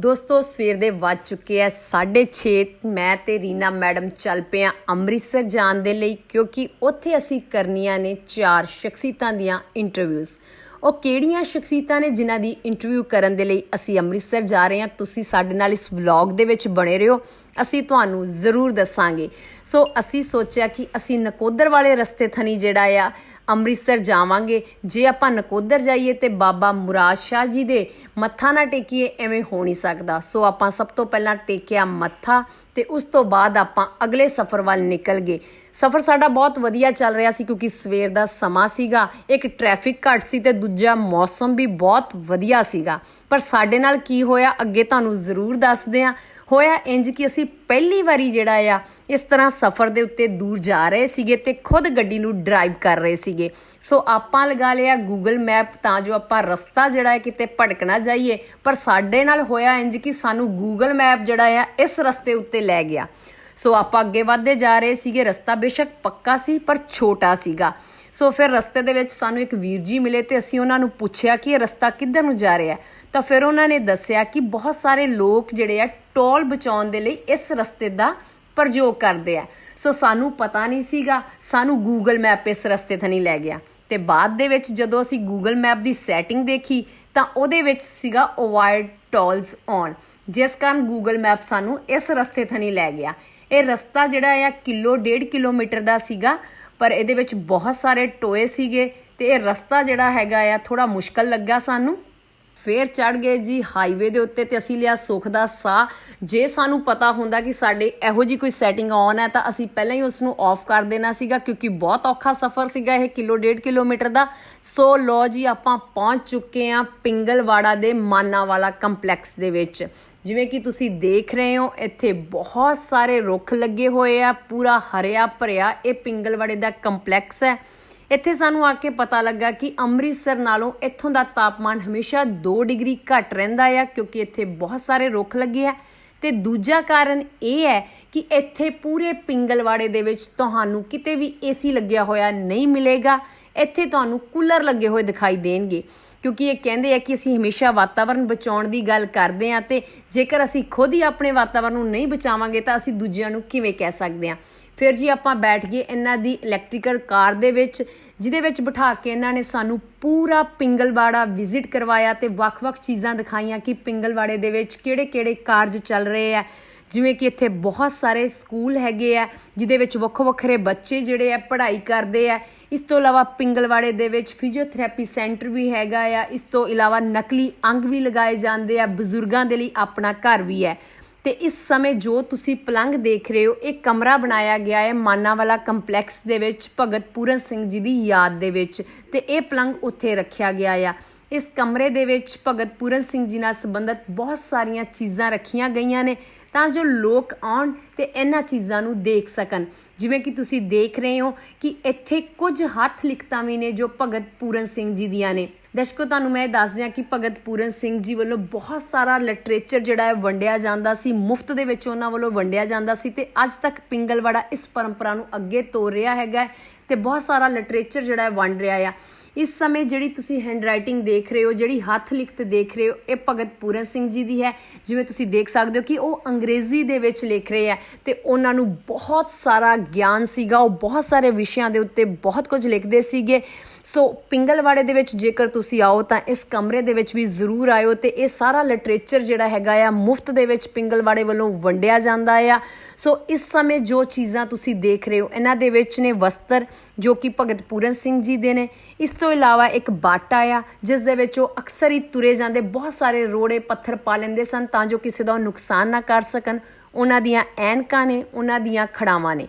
ਦੋਸਤੋ, ਸਵੇਰ ਦੇ ਵੱਜ ਚੁੱਕੇ ਆ 6:30 ਮੈਂ ਤੇ ਰੀਨਾ ਮੈਡਮ ਚੱਲ ਪਏ ਆ ਅੰਮ੍ਰਿਤਸਰ ਜਾਣ ਦੇ ਲਈ, ਕਿਉਂਕਿ ਉੱਥੇ ਅਸੀਂ ਕਰਨੀਆਂ ਨੇ ਚਾਰ ਸ਼ਖਸੀਅਤਾਂ ਦੀਆਂ ਇੰਟਰਵਿਊਜ਼ ਉਹ ਕਿਹੜੀਆਂ ਸ਼ਖਸੀਅਤਾਂ ਨੇ ਜਿਨ੍ਹਾਂ ਦੀ ਇੰਟਰਵਿਊ ਕਰਨ ਦੇ ਲਈ ਅਸੀਂ ਅੰਮ੍ਰਿਤਸਰ ਜਾ ਰਹੇ ਹਾਂ ਤੁਸੀਂ ਸਾਡੇ ਨਾਲ ਇਸ ਵਲੌਗ ਦੇ ਵਿੱਚ ਬਣੇ ਰਹੋ। ਅਸੀਂ ਤੁਹਾਨੂੰ ਜ਼ਰੂਰ ਦੱਸਾਂਗੇ। ਸੋ ਅਸੀਂ ਸੋਚਿਆ ਕਿ ਅਸੀਂ ਨਕੋਦਰ ਵਾਲੇ ਰਸਤੇ ਥਣੀ ਜਿਹੜਾ ਆ ਅੰਮ੍ਰਿਤਸਰ ਜਾਵਾਂਗੇ। ਜੇ ਆਪਾਂ ਨਕੋਦਰ ਜਾਈਏ ਤੇ ਬਾਬਾ ਮੁਰਾਦ ਸ਼ਾਹ ਜੀ ਦੇ ਮੱਥਾ ਨਾ ਟੇਕੀਏ, ਐਵੇਂ ਹੋ ਨਹੀਂ ਸਕਦਾ। ਸੋ ਆਪਾਂ ਸਭ ਤੋਂ ਪਹਿਲਾਂ ਟੇਕਿਆ ਮੱਥਾ ਤੇ ਉਸ ਤੋਂ ਬਾਅਦ ਆਪਾਂ ਅਗਲੇ ਸਫ਼ਰ ਵੱਲ ਨਿਕਲ ਗਏ। ਸਫ਼ਰ ਸਾਡਾ ਬਹੁਤ ਵਧੀਆ ਚੱਲ ਰਿਹਾ ਸੀ ਕਿਉਂਕਿ ਸਵੇਰ ਦਾ ਸਮਾਂ ਸੀਗਾ, ਇੱਕ ਟ੍ਰੈਫਿਕ ਘੱਟ ਸੀ ਤੇ ਦੂਜਾ ਮੌਸਮ ਵੀ ਬਹੁਤ ਵਧੀਆ ਸੀਗਾ। ਪਰ ਸਾਡੇ ਨਾਲ ਕੀ ਹੋਇਆ, ਅੱਗੇ ਤੁਹਾਨੂੰ ਜ਼ਰੂਰ ਦੱਸਦੇ ਹਾਂ। ਹੋਇਆ ਇੰਜ ਕਿ ਅਸੀਂ ਪਹਿਲੀ ਵਾਰੀ ਜਿਹੜਾ ਆ, ਇਸ ਤਰ੍ਹਾਂ ਸਫ਼ਰ ਦੇ ਉੱਤੇ ਦੂਰ ਜਾ ਰਹੇ ਸੀਗੇ ਤੇ ਖੁਦ ਗੱਡੀ ਨੂੰ ਡਰਾਈਵ ਕਰ ਰਹੇ ਸੀਗੇ। ਸੋ ਆਪਾਂ ਲਗਾ ਲਿਆ ਗੂਗਲ ਮੈਪ ਤਾਂ ਜੋ ਆਪਾਂ ਰਸਤਾ ਜਿਹੜਾ ਹੈ ਕਿਤੇ ਭਟਕ ਨਾ ਜਾਈਏ, ਪਰ ਸਾਡੇ ਨਾਲ ਹੋਇਆ ਇੰਜ ਕਿ ਸਾਨੂੰ ਗੂਗਲ ਮੈਪ ਜਿਹੜਾ ਆ, ਇਸ ਰਸਤੇ ਉੱਤੇ ਲੈ ਗਿਆ। ਸੋ ਆਪਾਂ ਅੱਗੇ ਵਧਦੇ ਜਾ ਰਹੇ ਸੀਗੇ, ਰਸਤਾ ਬੇਸ਼ੱਕ ਪੱਕਾ ਸੀ, ਪਰ ਛੋਟਾ ਸੀਗਾ। ਸੋ ਫਿਰ ਰਸਤੇ ਦੇ ਵਿੱਚ ਸਾਨੂੰ ਇੱਕ ਵੀਰ ਜੀ ਮਿਲੇ ਤੇ ਅਸੀਂ ਉਹਨਾਂ ਨੂੰ ਪੁੱਛਿਆ ਕਿ ਇਹ ਰਸਤਾ ਕਿੱਧਰ ਨੂੰ ਜਾ ਰਿਹਾ ਤਾਂ ਫਿਰ ਉਹਨਾਂ ਨੇ ਦੱਸਿਆ ਕਿ ਬਹੁਤ ਸਾਰੇ ਲੋਕ ਜਿਹੜੇ ਆ ਟੋਲ ਬਚਾਉਣ ਦੇ ਲਈ ਇਸ ਰਸਤੇ ਦਾ ਪ੍ਰਯੋਗ ਕਰਦੇ ਆ। ਸੋ ਸਾਨੂੰ ਪਤਾ ਨਹੀਂ ਸੀਗਾ, ਸਾਨੂੰ ਗੂਗਲ ਮੈਪ ਇਸ ਰਸਤੇ ਥਣੀ ਲੈ ਗਿਆ। ਤੇ ਬਾਅਦ ਦੇ ਵਿੱਚ ਜਦੋਂ ਅਸੀਂ ਗੂਗਲ ਮੈਪ ਦੀ ਸੈਟਿੰਗ ਦੇਖੀ, ਤਾਂ ਉਹਦੇ ਵਿੱਚ ਸੀਗਾ ਅਵਾਇਡ ਟੋਲਸ ਔਨ ਜਿਸ ਕਾਰਨ ਗੂਗਲ ਮੈਪ ਸਾਨੂੰ ਇਸ ਰਸਤੇ ਥਣੀ ਲੈ ਗਿਆ। ਇਹ ਰਸਤਾ ਜਿਹੜਾ ਆ ਕਿਲੋ, ਡੇਢ ਕਿਲੋਮੀਟਰ ਦਾ ਸੀਗਾ, ਪਰ ਇਹਦੇ ਵਿੱਚ ਬਹੁਤ ਸਾਰੇ ਟੋਏ ਸੀਗੇ ਤੇ ਇਹ ਰਸਤਾ ਜਿਹੜਾ ਹੈਗਾ ਆ ਥੋੜਾ ਮੁਸ਼ਕਲ ਲੱਗਾ ਸਾਨੂੰ। ਫੇਰ ਚੜ ਗਏ ਜੀ ਹਾਈਵੇ ਦੇ ਉੱਤੇ ਤੇ ਅਸੀਂ ਲਿਆ ਸੁੱਖ ਦਾ ਸਾਹ। ਜੇ ਸਾਨੂੰ ਪਤਾ ਹੁੰਦਾ ਕਿ ਸਾਡੇ ਇਹੋ ਜੀ ਕੋਈ ਸੈਟਿੰਗ ਔਨ ਹੈ ਤਾਂ ਅਸੀਂ ਪਹਿਲਾਂ ਹੀ ਉਸ ਨੂੰ ਆਫ ਕਰ ਦੇਣਾ ਸੀਗਾ ਕਿਉਂਕਿ ਬਹੁਤ ਔਖਾ ਸਫ਼ਰ ਸੀਗਾ ਇਹ ਕਿਲੋ ਡੇਢ ਕਿਲੋਮੀਟਰ ਦਾ। ਸੋ ਲੋ ਜੀ ਆਪਾਂ ਪਹੁੰਚ ਚੁੱਕੇ ਆ ਪਿੰਗਲਵਾੜਾ ਦੇ ਮਾਨਾਵਾਲਾ ਕੰਪਲੈਕਸ ਦੇ ਵਿੱਚ। ਜਿਵੇਂ ਕਿ ਤੁਸੀਂ ਦੇਖ ਰਹੇ ਹੋ, ਇੱਥੇ ਬਹੁਤ ਸਾਰੇ ਰੁੱਖ ਲੱਗੇ ਹੋਏ ਆ, ਪੂਰਾ ਹਰਿਆ ਭਰਿਆ ਇਹ ਪਿੰਗਲਵਾੜੇ ਦਾ ਕੰਪਲੈਕਸ ਹੈ। ਇੱਥੇ ਸਾਨੂੰ ਆ ਕੇ ਪਤਾ ਲੱਗਾ ਕਿ ਅੰਮ੍ਰਿਤਸਰ ਨਾਲੋਂ ਇੱਥੋਂ ਦਾ ਤਾਪਮਾਨ ਹਮੇਸ਼ਾ 2 ਡਿਗਰੀ ਘੱਟ ਰਹਿੰਦਾ ਆ, ਕਿਉਂਕਿ ਇੱਥੇ ਬਹੁਤ ਸਾਰੇ ਰੁੱਖ ਲੱਗੇ ਆ। ਤੇ ਦੂਜਾ ਕਾਰਨ ਇਹ ਹੈ ਕਿ ਇੱਥੇ ਪੂਰੇ ਪਿੰਗਲਵਾੜੇ ਦੇ ਵਿੱਚ ਤੁਹਾਨੂੰ ਕਿਤੇ ਵੀ ਏਸੀ ਲੱਗਿਆ ਹੋਇਆ ਨਹੀਂ ਮਿਲੇਗਾ। ਇੱਥੇ ਤੁਹਾਨੂੰ ਕੂਲਰ ਲੱਗੇ ਹੋਏ ਦਿਖਾਈ ਦੇਣਗੇ, ਕਿਉਂਕਿ ਇਹ ਕਹਿੰਦੇ ਆ ਕਿ ਅਸੀਂ ਹਮੇਸ਼ਾ ਵਾਤਾਵਰਣ ਬਚਾਉਣ ਦੀ ਗੱਲ ਕਰਦੇ ਆ ਤੇ ਜੇਕਰ ਅਸੀਂ ਖੁਦ ਹੀ ਆਪਣੇ ਵਾਤਾਵਰਣ ਨੂੰ ਨਹੀਂ ਬਚਾਵਾਂਗੇ ਤਾਂ ਅਸੀਂ ਦੂਜਿਆਂ ਨੂੰ ਕਿਵੇਂ ਕਹਿ ਸਕਦੇ ਆ? ਫਿਰ ਜੀ ਆਪਾਂ ਬੈਠ ਗਏ ਇਹਨਾਂ ਦੀ ਇਲੈਕਟ੍ਰੀਕਲ ਕਾਰ ਦੇ ਵਿੱਚ, ਜਿਹਦੇ ਵਿੱਚ ਬਿਠਾ ਕੇ ਇਹਨਾਂ ਨੇ ਸਾਨੂੰ ਪੂਰਾ ਪਿੰਗਲਵਾੜਾ ਵਿਜ਼ਿਟ ਕਰਵਾਇਆ ਤੇ ਵੱਖ-ਵੱਖ ਚੀਜ਼ਾਂ ਦਿਖਾਈਆਂ ਕਿ ਪਿੰਗਲਵਾੜੇ ਦੇ ਵਿੱਚ ਕਿਹੜੇ-ਕਿਹੜੇ ਕਾਰਜ ਚੱਲ ਰਹੇ ਆ। ਜਿਵੇਂ ਕਿ ਇੱਥੇ ਬਹੁਤ ਸਾਰੇ ਸਕੂਲ ਹੈਗੇ ਆ, ਜਿਹਦੇ ਵਿੱਚ ਵੱਖੋ ਵੱਖਰੇ ਬੱਚੇ ਜਿਹੜੇ ਆ ਪੜ੍ਹਾਈ ਕਰਦੇ ਆ। ਇਸ ਤੋਂ ਇਲਾਵਾ ਪਿੰਗਲਵਾੜੇ ਦੇ ਵਿੱਚ ਫਿਜ਼ੀਓਥੈਰੇਪੀ ਸੈਂਟਰ ਵੀ ਹੈਗਾ ਆ। ਇਸ ਤੋਂ ਇਲਾਵਾ ਨਕਲੀ ਅੰਗ ਵੀ ਲਗਾਏ ਜਾਂਦੇ ਆ, ਬਜ਼ੁਰਗਾਂ ਦੇ ਲਈ ਆਪਣਾ ਘਰ ਵੀ ਹੈ। ਤੇ ਇਸ ਸਮੇਂ ਜੋ ਤੁਸੀਂ ਪਲੰਗ ਦੇਖ ਰਹੇ ਹੋ, ਇਹ ਕਮਰਾ ਬਣਾਇਆ ਗਿਆ ਹੈ ਮਾਨਾਵਾਲਾ ਕੰਪਲੈਕਸ ਦੇ ਵਿੱਚ, ਭਗਤ ਪੂਰਨ ਸਿੰਘ ਜੀ ਦੀ ਯਾਦ ਦੇ ਵਿੱਚ ਤੇ ਇਹ ਪਲੰਗ ਉੱਥੇ ਰੱਖਿਆ ਗਿਆ ਆ। ਇਸ ਕਮਰੇ ਦੇ ਵਿੱਚ ਭਗਤ ਪੂਰਨ ਸਿੰਘ ਜੀ ਨਾਲ ਸੰਬੰਧਿਤ ਬਹੁਤ ਸਾਰੀਆਂ ਚੀਜ਼ਾਂ ਰੱਖੀਆਂ ਗਈਆਂ ਨੇ ਤਾਂ ਜੋ ਲੋਕ ਆਉਣ ਤੇ ਇਹਨਾਂ ਚੀਜ਼ਾਂ ਨੂੰ ਦੇਖ ਸਕਣ। ਜਿਵੇਂ ਕਿ ਤੁਸੀਂ ਦੇਖ ਰਹੇ ਹੋ ਕਿ ਇੱਥੇ ਕੁਝ ਹੱਥ ਲਿਖਤਾਂ ਵੀ ਨੇ ਜੋ ਭਗਤ ਪੂਰਨ ਸਿੰਘ ਜੀ ਦੀਆਂ ਨੇ। ਦਰਸ਼ਕੋ, ਤੁਹਾਨੂੰ ਮੈਂ ਦੱਸ ਦਿਆਂ ਕਿ ਭਗਤ ਪੂਰਨ ਸਿੰਘ ਜੀ ਵੱਲੋਂ ਬਹੁਤ ਸਾਰਾ ਲਿਟਰੇਚਰ ਜਿਹੜਾ ਹੈ ਵੰਡਿਆ ਜਾਂਦਾ ਸੀ, ਮੁਫਤ ਦੇ ਵਿੱਚ ਉਹਨਾਂ ਵੱਲੋਂ ਵੰਡਿਆ ਜਾਂਦਾ ਸੀ ਤੇ ਅੱਜ ਤੱਕ ਪਿੰਗਲਵਾੜਾ ਇਸ ਪਰੰਪਰਾ ਨੂੰ ਅੱਗੇ ਤੋਰ ਰਿਹਾ ਹੈਗਾ ਤੇ ਬਹੁਤ ਸਾਰਾ ਲਿਟਰੇਚਰ ਜਿਹੜਾ ਹੈ ਵੰਡ ਰਿਹਾ ਆ। ਇਸ ਸਮੇਂ ਜਿਹੜੀ ਤੁਸੀਂ ਹੈਂਡਰਾਈਟਿੰਗ ਦੇਖ ਰਹੇ ਹੋ, ਜਿਹੜੀ ਹੱਥ ਲਿਖਤ ਦੇਖ ਰਹੇ ਹੋ, ਇਹ ਭਗਤ ਪੂਰਨ ਸਿੰਘ ਜੀ ਦੀ ਹੈ। ਜਿਵੇਂ ਤੁਸੀਂ ਦੇਖ ਸਕਦੇ ਹੋ ਕਿ ਉਹ ਅੰਗਰੇਜ਼ੀ ਦੇ ਵਿੱਚ ਲਿਖ ਰਹੇ ਆ ਤੇ ਉਹਨਾਂ ਨੂੰ ਬਹੁਤ ਸਾਰਾ ਗਿਆਨ ਸੀਗਾ। ਉਹ ਬਹੁਤ ਸਾਰੇ ਵਿਸ਼ਿਆਂ ਦੇ ਉੱਤੇ ਬਹੁਤ ਕੁਝ ਲਿਖਦੇ ਸੀਗੇ। ਸੋ ਪਿੰਗਲਵਾੜੇ ਦੇ ਵਿੱਚ ਜੇਕਰ ਤੁਸੀਂ ਆਓ ਤਾਂ ਇਸ ਕਮਰੇ ਦੇ ਵਿੱਚ ਵੀ ਜ਼ਰੂਰ ਆਇਓ ਤੇ ਇਹ ਸਾਰਾ ਲਿਟਰੇਚਰ ਜਿਹੜਾ ਹੈਗਾ ਆ, ਮੁਫਤ ਦੇ ਵਿੱਚ ਪਿੰਗਲਵਾੜੇ ਵੱਲੋਂ ਵੰਡਿਆ ਜਾਂਦਾ ਆ। ਸੋ ਇਸ ਸਮੇਂ ਜੋ ਚੀਜ਼ਾਂ ਤੁਸੀਂ ਦੇਖ ਰਹੇ ਹੋ, ਇਹਨਾਂ ਦੇ ਵਿੱਚ ਨੇ ਵਸਤਰ ਜੋ ਕਿ ਭਗਤ ਪੂਰਨ ਸਿੰਘ ਜੀ ਦੇ ਨੇ। ਇਸ ਤੋਂ ਤੋਂ ਇਲਾਵਾ ਇੱਕ ਬਾਟਾ ਆ ਜਿਸ ਦੇ ਵਿੱਚ ਉਹ ਅਕਸਰ ਹੀ ਤੁਰੇ ਜਾਂਦੇ, ਬਹੁਤ ਸਾਰੇ ਰੋੜੇ, ਪੱਥਰ ਪਾ ਲੈਂਦੇ ਸਨ ਤਾਂ ਜੋ ਕਿਸੇ ਦਾ ਨੁਕਸਾਨ ਨਾ ਕਰ ਸਕਣ। ਉਹਨਾਂ ਦੀਆਂ ਐਨਕਾਂ ਨੇ, ਉਹਨਾਂ ਦੀਆਂ ਖੜਾਵਾਂ ਨੇ।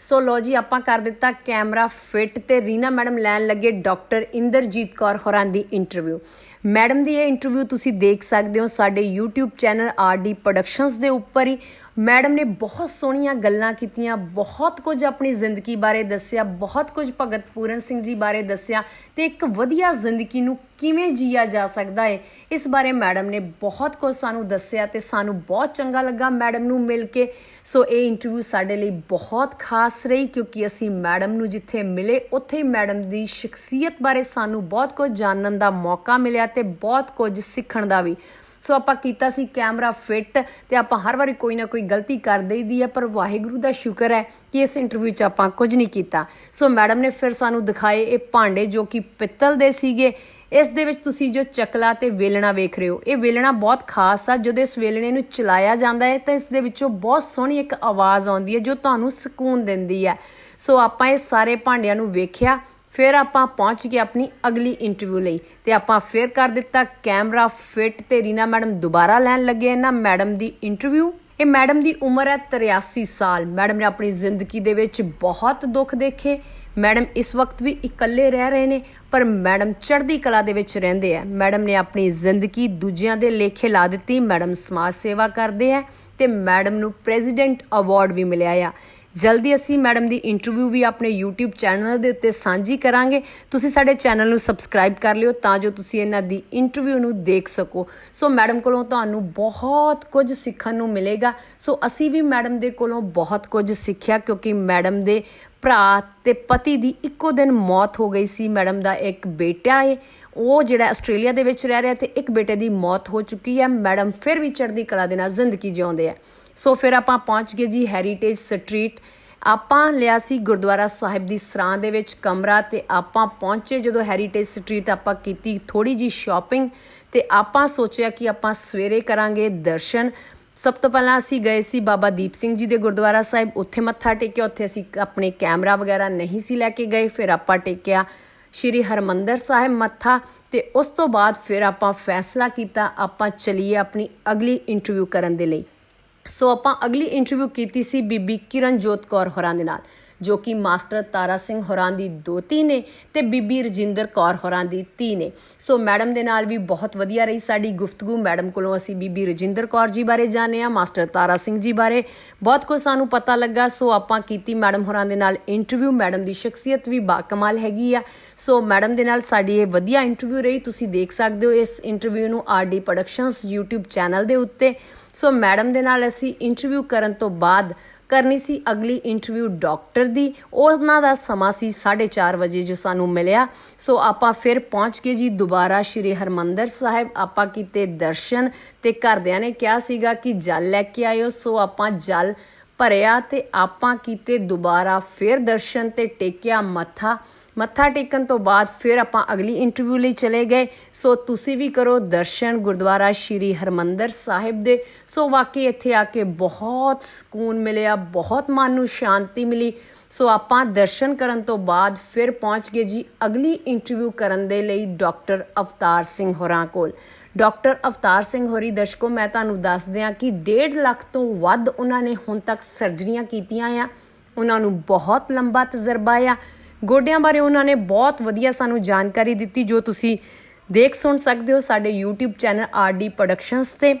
ਸੋ ਲੋ ਜੀ, ਆਪਾਂ ਕਰ ਦਿੱਤਾ ਕੈਮਰਾ ਫਿੱਟ ਤੇ ਰੀਨਾ ਮੈਡਮ ਲੈਣ ਲੱਗੇ ਡਾਕਟਰ ਇੰਦਰਜੀਤ ਕੌਰ ਹੋਰਾਂ ਦੀ ਇੰਟਰਵਿਊ ਮੈਡਮ ਦੀ ਇਹ ਇੰਟਰਵਿਊ ਤੁਸੀਂ ਦੇਖ ਸਕਦੇ ਹੋ ਸਾਡੇ YouTube ਚੈਨਲ ਆਰਡੀ ਪ੍ਰੋਡਕਸ਼ਨਸ ਦੇ ਉੱਪਰ ਹੀ। ਮੈਡਮ ਨੇ ਬਹੁਤ ਸੋਹਣੀਆਂ ਗੱਲਾਂ ਕੀਤੀਆਂ, ਬਹੁਤ ਕੁਝ ਆਪਣੀ ਜ਼ਿੰਦਗੀ ਬਾਰੇ ਦੱਸਿਆ, ਬਹੁਤ ਕੁਝ ਭਗਤ ਪੂਰਨ ਸਿੰਘ ਜੀ ਬਾਰੇ ਦੱਸਿਆ ਤੇ ਇੱਕ ਵਧੀਆ ਜ਼ਿੰਦਗੀ ਨੂੰ ਕਿਵੇਂ ਜੀਆ ਜਾ ਸਕਦਾ ਹੈ ਇਸ ਬਾਰੇ ਮੈਡਮ ਨੇ ਬਹੁਤ ਕੁਝ ਸਾਨੂੰ ਦੱਸਿਆ ਤੇ ਸਾਨੂੰ ਬਹੁਤ ਚੰਗਾ ਲੱਗਾ ਮੈਡਮ ਨੂੰ ਮਿਲ ਕੇ। ਸੋ ਇਹ ਇੰਟਰਵਿਊ ਸਾਡੇ ਲਈ ਬਹੁਤ ਖਾਸ ਰਹੀ ਕਿਉਂਕਿ ਅਸੀਂ ਮੈਡਮ ਨੂੰ ਜਿੱਥੇ ਮਿਲੇ, ਉੱਥੇ ਹੀ ਮੈਡਮ ਦੀ ਸ਼ਖਸੀਅਤ ਬਾਰੇ ਸਾਨੂੰ ਬਹੁਤ ਕੁਝ ਜਾਣਨ ਦਾ ਮੌਕਾ ਮਿਲਿਆ ਤੇ ਬਹੁਤ ਕੁਝ ਸਿੱਖਣ ਦਾ ਵੀ। ਸੋ ਆਪਾਂ ਕੀਤਾ ਸੀ ਕੈਮਰਾ ਫਿੱਟ ਤੇ ਆਪਾਂ ਹਰ ਵਾਰੀ ਕੋਈ ਨਾ ਕੋਈ ਗਲਤੀ ਕਰ ਦੇਈਦੀ ਹੈ ਪਰ ਵਾਹਿਗੁਰੂ ਦਾ ਸ਼ੁਕਰ ਹੈ ਕਿ ਇਸ ਇੰਟਰਵਿਊ 'ਚ ਆਪਾਂ ਕੁਝ ਨਹੀਂ ਕੀਤਾ। ਸੋ ਮੈਡਮ ਨੇ ਫਿਰ ਸਾਨੂੰ ਦਿਖਾਏ ਇਹ ਭਾਂਡੇ ਜੋ ਕਿ ਪਿੱਤਲ ਦੇ ਸੀਗੇ। ਇਸ ਦੇ ਵਿੱਚ ਤੁਸੀਂ ਜੋ ਚਕਲਾ ਤੇ ਵੇਲਣਾ ਵੇਖ ਰਹੇ ਹੋ, ਇਹ ਵੇਲਣਾ ਬਹੁਤ ਖਾਸ ਆ, ਜਦੋਂ ਇਸ ਵੇਲਣੇ ਨੂੰ ਚਲਾਇਆ ਜਾਂਦਾ ਹੈ, ਤਾਂ ਇਸ ਦੇ ਵਿੱਚੋਂ ਬਹੁਤ ਸੋਹਣੀ ਇੱਕ ਆਵਾਜ਼ ਆਉਂਦੀ ਹੈ ਜੋ ਤੁਹਾਨੂੰ ਸਕੂਨ ਦਿੰਦੀ ਹੈ। ਸੋ ਆਪਾਂ ਇਹ ਸਾਰੇ ਭਾਂਡਿਆਂ ਨੂੰ ਵੇਖਿਆ, ਫਿਰ ਆਪਾਂ ਪਹੁੰਚ ਗਏ ਆਪਣੀ ਅਗਲੀ ਇੰਟਰਵਿਊ ਲਈ ਤੇ ਆਪਾਂ ਫਿਰ ਕਰ ਦਿੱਤਾ ਕੈਮਰਾ ਫਿੱਟ ਤੇ ਰੀਨਾ ਮੈਡਮ ਦੁਬਾਰਾ ਲੈਣ ਲੱਗੇ ਇਹਨਾਂ ਮੈਡਮ ਦੀ ਇੰਟਰਵਿਊ ਇਹ ਮੈਡਮ ਦੀ ਉਮਰ ਹੈ 83 ਸਾਲ। ਮੈਡਮ ਨੇ ਆਪਣੀ ਜ਼ਿੰਦਗੀ ਦੇ ਵਿੱਚ ਬਹੁਤ ਦੁੱਖ ਦੇਖੇ। ਮੈਡਮ ਇਸ ਵਕਤ ਵੀ ਇਕੱਲੇ ਰਹਿ ਰਹੇ ਨੇ, ਪਰ ਮੈਡਮ ਚੜ੍ਹਦੀ ਕਲਾ ਦੇ ਵਿੱਚ ਰਹਿੰਦੇ ਆ। ਮੈਡਮ ਨੇ ਆਪਣੀ ਜ਼ਿੰਦਗੀ ਦੂਜਿਆਂ ਦੇ ਲੇਖੇ ਲਾ ਦਿੱਤੀ। ਮੈਡਮ ਸਮਾਜ ਸੇਵਾ ਕਰਦੇ ਆ ਤੇ ਮੈਡਮ ਨੂੰ ਪ੍ਰੈਜ਼ੀਡੈਂਟ ਅਵਾਰਡ ਵੀ ਮਿਲਿਆ ਆ। ਜਲਦੀ ਅਸੀਂ ਮੈਡਮ ਦੀ ਇੰਟਰਵਿਊ ਵੀ ਆਪਣੇ YouTube ਚੈਨਲ ਦੇ ਉੱਤੇ ਸਾਂਝੀ ਕਰਾਂਗੇ। ਤੁਸੀਂ ਸਾਡੇ ਚੈਨਲ ਨੂੰ ਸਬਸਕ੍ਰਾਈਬ ਕਰ ਲਿਓ ਤਾਂ ਜੋ ਤੁਸੀਂ ਇਹਨਾਂ ਦੀ ਇੰਟਰਵਿਊ ਨੂੰ ਦੇਖ ਸਕੋ। ਸੋ ਮੈਡਮ ਕੋਲੋਂ ਤੁਹਾਨੂੰ ਬਹੁਤ ਕੁਝ ਸਿੱਖਣ ਨੂੰ ਮਿਲੇਗਾ। ਸੋ ਅਸੀਂ ਵੀ ਮੈਡਮ ਦੇ ਕੋਲੋਂ ਬਹੁਤ ਕੁਝ ਸਿੱਖਿਆ ਕਿਉਂਕਿ ਮੈਡਮ ਦੇ ਭਰਾ ਤੇ ਪਤੀ ਦੀ ਇੱਕੋ ਦਿਨ ਮੌਤ ਹੋ ਗਈ ਸੀ। ਮੈਡਮ ਦਾ ਇੱਕ ਬੇਟਾ ਹੈ ਉਹ ਜਿਹੜਾ ਆਸਟ੍ਰੇਲੀਆ ਦੇ ਵਿੱਚ ਰਹਿ ਰਿਹਾ ਤੇ ਇੱਕ ਬੇਟੇ ਦੀ ਮੌਤ ਹੋ ਚੁੱਕੀ ਹੈ। ਮੈਡਮ ਫਿਰ ਵੀ ਚੜ੍ਹਦੀ ਕਲਾ ਦੇ ਨਾਲ ਜ਼ਿੰਦਗੀ ਜਿਉਂਦੇ ਆ। ਸੋ ਫਿਰ ਆਪਾਂ ਪਹੁੰਚ ਗਏ ਜੀ ਹੈਰੀਟੇਜ ਸਟਰੀਟ ਆਪਾਂ ਲਿਆ ਸੀ ਗੁਰਦੁਆਰਾ ਸਾਹਿਬ ਦੀ ਸਰਾਂ ਦੇ ਵਿੱਚ ਕਮਰਾ ਤੇ ਆਪਾਂ ਪਹੁੰਚੇ। ਜਦੋਂ ਹੈਰੀਟੇਜ ਸਟਰੀਟ ਆਪਾਂ ਕੀਤੀ ਥੋੜੀ ਜੀ ਸ਼ਾਪਿੰਗ ਤੇ ਆਪਾਂ ਸੋਚਿਆ ਕਿ ਆਪਾਂ ਸਵੇਰੇ ਕਰਾਂਗੇ ਦਰਸ਼ਨ। ਸਭ ਤੋਂ ਪਹਿਲਾਂ ਅਸੀਂ ਗਏ ਸੀ ਬਾਬਾ ਦੀਪ ਸਿੰਘ ਜੀ ਦੇ ਗੁਰਦੁਆਰਾ ਸਾਹਿਬ। ਉੱਥੇ ਮੱਥਾ ਟੇਕਿਆ, ਉੱਥੇ ਅਸੀਂ ਆਪਣੇ ਕੈਮਰਾ ਵਗੈਰਾ ਨਹੀਂ ਸੀ ਲੈ ਕੇ ਗਏ। ਫਿਰ ਆਪਾਂ ਟੇਕਿਆ ਸ਼੍ਰੀ ਹਰਮੰਦਰ ਸਾਹਿਬ ਮੱਥਾ ਤੇ ਉਸ ਤੋਂ ਬਾਅਦ ਫਿਰ ਆਪਾਂ ਫੈਸਲਾ ਕੀਤਾ, ਆਪਾਂ ਚਲੀਏ ਆਪਣੀ ਅਗਲੀ ਇੰਟਰਵਿਊ ਕਰਨ ਦੇ ਲਈ। ਸੋ ਆਪਾਂ ਅਗਲੀ ਇੰਟਰਵਿਊ ਕੀਤੀ ਸੀ ਬੀਬੀ ਕਿਰਨਜੋਤ ਕੌਰ ਹੋਰਾਂ ਦੇ ਨਾਲ। ਜੋ ਕਿ ਮਾਸਟਰ ਤਾਰਾ ਸਿੰਘ ਹੋਰਾਂ ਦੀ ਦੋਤੀ ਨੇ ਤੇ ਬੀਬੀ ਰਜਿੰਦਰ ਕੌਰ ਹੋਰਾਂ ਦੀ ਧੀ ਨੇ। ਸੋ ਮੈਡਮ ਦੇ ਨਾਲ ਵੀ ਬਹੁਤ ਵਧੀਆ ਰਹੀ ਸਾਡੀ ਗੁਫ਼ਤਗੂ। ਮੈਡਮ ਕੋਲੋਂ ਅਸੀਂ ਬੀਬੀ ਰਜਿੰਦਰ ਕੌਰ ਜੀ ਬਾਰੇ ਜਾਣਿਆ, ਮਾਸਟਰ ਤਾਰਾ ਸਿੰਘ ਜੀ ਬਾਰੇ। ਬਹੁਤ ਕੁਝ ਸਾਨੂੰ ਪਤਾ ਲੱਗਾ। ਸੋ ਆਪਾਂ ਕੀਤੀ ਮੈਡਮ ਹੋਰਾਂ ਦੇ ਨਾਲ ਇੰਟਰਵਿਊ। ਮੈਡਮ ਦੀ ਸ਼ਖਸੀਅਤ ਵੀ ਬਾਕਮਾਲ ਹੈਗੀ ਆ। ਸੋ ਮੈਡਮ ਦੇ ਨਾਲ ਸਾਡੀ ਇਹ ਵਧੀਆ ਇੰਟਰਵਿਊ ਰਹੀ। ਤੁਸੀਂ ਦੇਖ ਸਕਦੇ ਹੋ ਇਸ ਇੰਟਰਵਿਊ ਨੂੰ ਆਰਡੀ ਪ੍ਰੋਡਕਸ਼ਨਸ YouTube ਚੈਨਲ ਦੇ ਉੱਤੇ। ਸੋ ਮੈਡਮ ਦੇ ਨਾਲ ਅਸੀਂ ਇੰਟਰਵਿਊ ਕਰਨ ਤੋਂ ਬਾਅਦ ਕਰਨੀ ਸੀ ਅਗਲੀ ਇੰਟਰਵਿਊ ਡਾਕਟਰ ਦੀ। ਉਹਨਾਂ ਦਾ ਸਮਾਂ ਸੀ 4:30 ਵਜੇ ਜੋ ਸਾਨੂੰ ਮਿਲਿਆ। ਸੋ ਆਪਾਂ ਫਿਰ ਪਹੁੰਚ ਕੇ ਜੀ ਦੁਬਾਰਾ ਸ਼੍ਰੀ ਹਰਮੰਦਰ ਸਾਹਿਬ। ਆਪਾਂ ਕੀਤੇ ਦਰਸ਼ਨ ਤੇ ਘਰਦਿਆਂ ਨੇ ਕਿਹਾ ਸੀਗਾ ਕਿ ਜਲ ਲੈ ਕੇ ਆਇਓ। ਸੋ ਆਪਾਂ ਜਲ ਭਰਿਆ ਤੇ ਆਪਾਂ ਕੀਤੇ ਦੁਬਾਰਾ ਫਿਰ ਦਰਸ਼ਨ ਤੇ ਟੇਕਿਆ ਮੱਥਾ। ਮੱਥਾ ਟੇਕਣ ਤੋਂ ਬਾਅਦ ਫਿਰ ਆਪਾਂ ਅਗਲੀ ਇੰਟਰਵਿਊ ਲਈ ਚਲੇ ਗਏ। ਸੋ ਤੁਸੀਂ ਵੀ ਕਰੋ ਦਰਸ਼ਨ ਗੁਰਦੁਆਰਾ ਸ਼੍ਰੀ ਹਰਮੰਦਰ ਸਾਹਿਬ ਦੇ। ਸੋ ਵਾਕਈ ਇੱਥੇ ਆ ਕੇ ਬਹੁਤ ਸਕੂਨ ਮਿਲਿਆ, ਬਹੁਤ ਮਨ ਨੂੰ ਸ਼ਾਂਤੀ ਮਿਲੀ। ਸੋ ਆਪਾਂ ਦਰਸ਼ਨ ਕਰਨ ਤੋਂ ਬਾਅਦ ਫਿਰ ਪਹੁੰਚ ਗਏ ਜੀ ਅਗਲੀ ਇੰਟਰਵਿਊ ਕਰਨ ਦੇ ਲਈ ਡਾਕਟਰ ਅਵਤਾਰ ਸਿੰਘ ਹੋਰਾਂ ਕੋਲ। ਡਾਕਟਰ ਅਵਤਾਰ ਸਿੰਘ ਹੋਰੀ, ਦਰਸ਼ਕੋ, ਮੈਂ ਤੁਹਾਨੂੰ ਦੱਸ ਦਿਆਂ ਕਿ 1.5 ਲੱਖ ਤੋਂ ਵੱਧ ਉਹਨਾਂ ਨੇ ਹੁਣ ਤੱਕ ਸਰਜਰੀਆਂ ਕੀਤੀਆਂ ਆ। ਉਹਨਾਂ ਨੂੰ ਬਹੁਤ ਲੰਬਾ ਤਜਰਬਾ ਆ। ਗੋਡਿਆਂ ਬਾਰੇ ਉਹਨਾਂ ਨੇ ਬਹੁਤ ਵਧੀਆ ਸਾਨੂੰ ਜਾਣਕਾਰੀ ਦਿੱਤੀ, ਜੋ ਤੁਸੀਂ ਦੇਖ ਸੁਣ ਸਕਦੇ ਹੋ ਸਾਡੇ YouTube ਚੈਨਲ ਆਰਡੀ ਪ੍ਰੋਡਕਸ਼ਨਸ ਤੇ।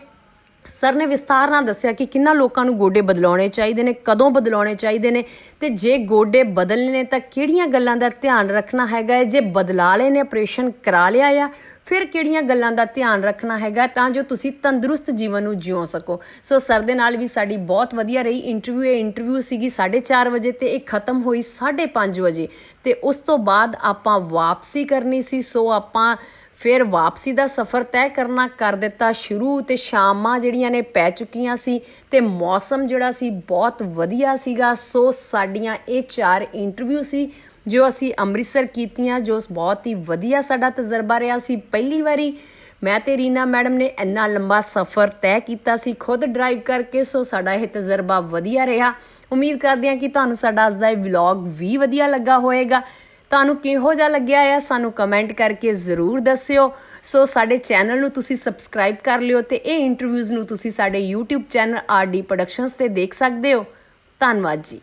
ਸਰ ਨੇ ਵਿਸਤਾਰ ਨਾਲ ਦੱਸਿਆ ਕਿ ਕਿੰਨਾ ਲੋਕਾਂ ਨੂੰ ਗੋਡੇ ਬਦਲਾਉਣੇ ਚਾਹੀਦੇ ਨੇ, ਕਦੋਂ ਬਦਲਾਉਣੇ ਚਾਹੀਦੇ ਨੇ ਤੇ ਜੇ ਗੋਡੇ ਬਦਲਨੇ ਨੇ ਤਾਂ ਕਿਹੜੀਆਂ ਗੱਲਾਂ ਦਾ ਧਿਆਨ ਰੱਖਣਾ ਹੈਗਾ ਹੈ? ਜੇ ਬਦਲਾ ਲਏ ਨੇ, ਆਪਰੇਸ਼ਨ ਕਰਾ ਲਿਆ ਆ ਫਿਰ ਕਿਹੜੀਆਂ ਗੱਲਾਂ ਦਾ ਧਿਆਨ ਰੱਖਣਾ ਹੈਗਾ ਤਾਂ ਜੋ ਤੁਸੀਂ ਤੰਦਰੁਸਤ ਜੀਵਨ ਨੂੰ ਜਿਉ ਸਕੋ। ਸੋ ਸਰ ਦੇ ਨਾਲ ਵੀ ਸਾਡੀ ਬਹੁਤ ਵਧੀਆ ਰਹੀ। ਇੰਟਰਵਿਊ ਇਹ ਇੰਟਰਵਿਊ ਸੀਗੀ 4:30 ਵਜੇ ਤੇ ਇਹ ਖਤਮ ਹੋਈ 5:30 ਵਜੇ। ਤੇ ਉਸ ਤੋਂ ਬਾਅਦ ਆਪਾਂ ਵਾਪਸੀ ਕਰਨੀ ਸੀ। ਸੋ ਆਪਾਂ ਫਿਰ ਵਾਪਸੀ ਦਾ ਸਫ਼ਰ ਤੈਅ ਕਰਨਾ ਕਰ ਦਿੱਤਾ ਸ਼ੁਰੂ ਤੇ ਸ਼ਾਮਾਂ ਜਿਹੜੀਆਂ ਨੇ ਪੈ ਚੁੱਕੀਆਂ ਸੀ ਤੇ ਮੌਸਮ ਜਿਹੜਾ ਸੀ ਬਹੁਤ ਵਧੀਆ ਸੀਗਾ। ਸੋ ਸਾਡੀਆਂ ਇਹ ਚਾਰ ਇੰਟਰਵਿਊ ਸੀ। ਜੋ ਅਸੀਂ ਅੰਮ੍ਰਿਤਸਰ ਕੀਤੀਆਂ, ਜੋ ਬਹੁਤ ਹੀ ਵਧੀਆ ਸਾਡਾ ਤਜਰਬਾ ਰਿਹਾ ਸੀ। ਪਹਿਲੀ ਵਾਰੀ ਮੈਂ ਤੇ ਰੀਨਾ ਮੈਡਮ ਨੇ ਇੰਨਾ ਲੰਬਾ ਸਫ਼ਰ ਤੈਅ ਕੀਤਾ ਸੀ ਖੁਦ ਡਰਾਈਵ ਕਰਕੇ, ਸੋ ਸਾਡਾ ਇਹ ਤਜਰਬਾ ਵਧੀਆ ਰਿਹਾ। ਉਮੀਦ ਕਰਦੇ ਹਾਂ ਕਿ ਤੁਹਾਨੂੰ ਸਾਡਾ ਅੱਜ ਦਾ ਇਹ ਵਲੌਗ ਵੀ ਵਧੀਆ ਲੱਗਾ ਹੋਵੇਗਾ। ਤੁਹਾਨੂੰ ਕਿਹੋ ਜਿਹਾ ਲੱਗਿਆ ਆ, ਸਾਨੂੰ ਕਮੈਂਟ ਕਰਕੇ ਜ਼ਰੂਰ ਦੱਸਿਓ। ਸੋ ਸਾਡੇ ਚੈਨਲ ਨੂੰ ਤੁਸੀਂ ਸਬਸਕ੍ਰਾਈਬ ਕਰ ਲਿਓ ਤੇ ਇਹ ਇੰਟਰਵਿਊਜ਼ ਨੂੰ ਤੁਸੀਂ ਸਾਡੇ YouTube ਚੈਨਲ ਆਰਡੀ ਪ੍ਰੋਡਕਸ਼ਨਸ ਤੇ ਦੇਖ ਸਕਦੇ ਹੋ। ਧੰਨਵਾਦ ਜੀ।